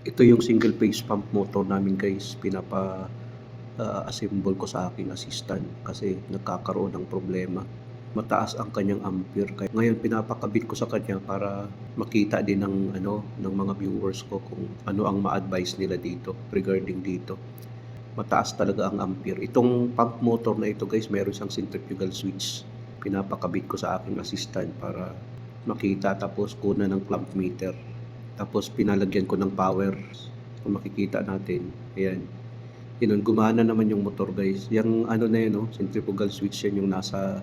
Ito yung single phase pump motor namin guys. Pinapa ah, assemble ko sa aking assistant kasi nagkakaroon ng problema. Mataas ang kanyang ampere. Kaya ngayon pinapakabit ko sa kanya para makita din ng ano ng mga viewers ko kung ano ang ma-advise nila dito regarding dito. Mataas talaga ang ampere. Itong pump motor na ito guys, meron siyang centrifugal switch. Pinapakabit ko sa aking assistant para makita tapos kuna ng clamp meter. Tapos pinalagyan ko ng power. Kung makikita natin, ayan. Yun, gumana naman yung motor guys. Yung ano na yun, no? centrifugal switch yan yung nasa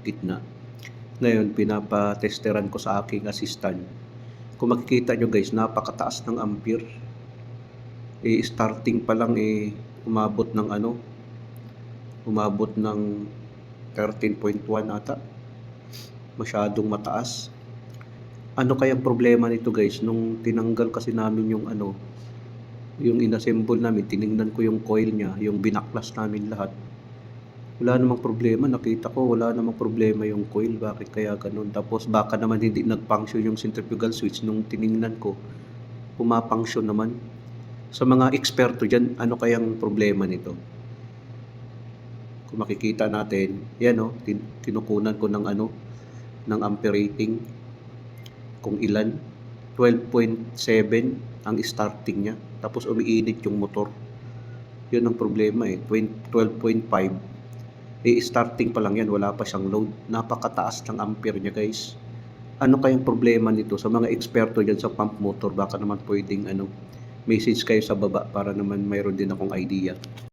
gitna. Ngayon, pinapatesteran ko sa aking assistant. Kung makikita nyo guys, napakataas ng ampere. Eh, starting pa lang eh, umabot ng ano, umabot ng 13.1 ata. Masyadong mataas. Ano kayang problema nito guys? Nung tinanggal kasi namin yung ano, yung inassemble namin, tiningnan ko yung coil niya, yung binaklas namin lahat. Wala namang problema, nakita ko wala namang problema yung coil, bakit kaya ganun? Tapos baka naman hindi nag-function yung centrifugal switch nung tiningnan ko, pumapunction naman. Sa mga eksperto dyan, ano kayang problema nito? Kung makikita natin, yan o, tin- tinukunan ko ng ano, ng ampere rating, kung ilan, 12.7 ang starting niya, tapos umiinit yung motor. Yun ang problema eh, 20 12.5 eh starting pa lang yan, wala pa siyang load. Napakataas ng ampere niya guys. Ano kayang problema nito sa mga eksperto dyan sa pump motor? Baka naman pwedeng ano, message kayo sa baba para naman mayroon din akong idea.